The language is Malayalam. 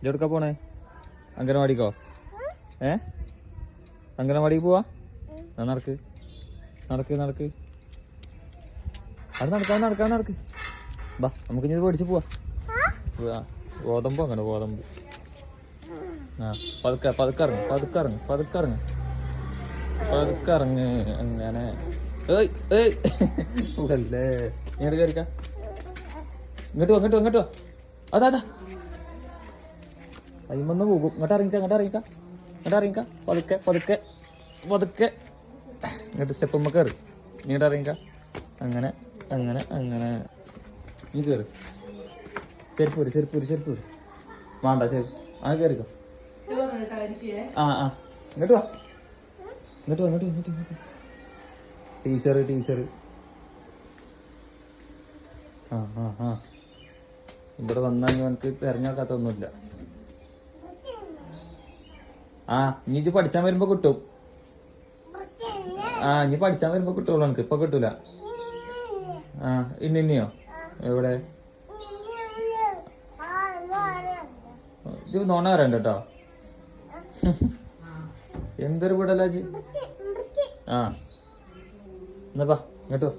ഇതെടുക്കാ പോണേ? അംഗനവാടിക്കോ? ഏ? അംഗനവാടി പോവാ? നടക്ക്. നടക്ക് നടക്ക്. അത് നടക്കാൻ നടക്കാൻ നടക്ക് ബാ നമുക്ക് ഇനി പേടിച്ച് പോവാ. ഗോതമ്പോ അങ്ങനെ ഗോതമ്പ്. ആ പതുക്കെ പതുക്കറങ്ങ് പതുക്കറങ്ങ് പതുക്കറങ്ങ് പതുക്കറങ്ങ് അങ്ങനെ. ഏയ് ഏയ്. അല്ലേ ഇങ്ങോട്ട് കയറിക്കാ ഇങ്ങോട്ട് വാ ഇങ്ങോട്ട് വാ. അതാ അതാ. അയിമന്ന് പോകും. ഇങ്ങോട്ട് ഇറങ്ങിക്ക ഇങ്ങോട്ട് ഇറങ്ങിക്ക. ഇങ്ങോട്ട് ഇറങ്ങിക്ക. പതുക്കെ പതുക്കെ പതുക്കെ. ഇങ്ങോട്ട് സ്റ്റെപ്പ് കയറി ഇങ്ങോട്ട് ഇറങ്ങിക്ക. അങ്ങനെ അങ്ങനെ അങ്ങനെ. നീ കയറി ചെരുപ്പ് ഒരു ചെരുപ്പ് ഒരു ചെരുപ്പ് വരും വേണ്ട ചെരുപ്പ്. ആ കയറിക്കോ ആ ആ. ഇങ്ങോട്ട് വാ. ഇങ്ങോട്ട് വാ ഇങ്ങോട്ട് ഇങ്ങോട്ട് ടീച്ചർ ടീച്ചർ ആ ആ ആ. ഇവിടെ വന്നാൽ എനിക്ക് തെരഞ്ഞെടുക്കാത്തൊന്നുമില്ല ആ ഇനി ഇത് പഠിച്ചാൻ വരുമ്പോ കിട്ടും. ആ ഇനി പഠിച്ചാൻ വരുമ്പോ കിട്ടുള്ളൂ. എനിക്ക് ഇപ്പൊ കിട്ടൂല. ആ ഇന്നിന്നെയോ എവിടെ? ഇത് നോണ പറയണ്ട കേട്ടോ എന്തൊരു വിടലാ ജി ആ എന്നാ ഇങ്ങോട്ട്.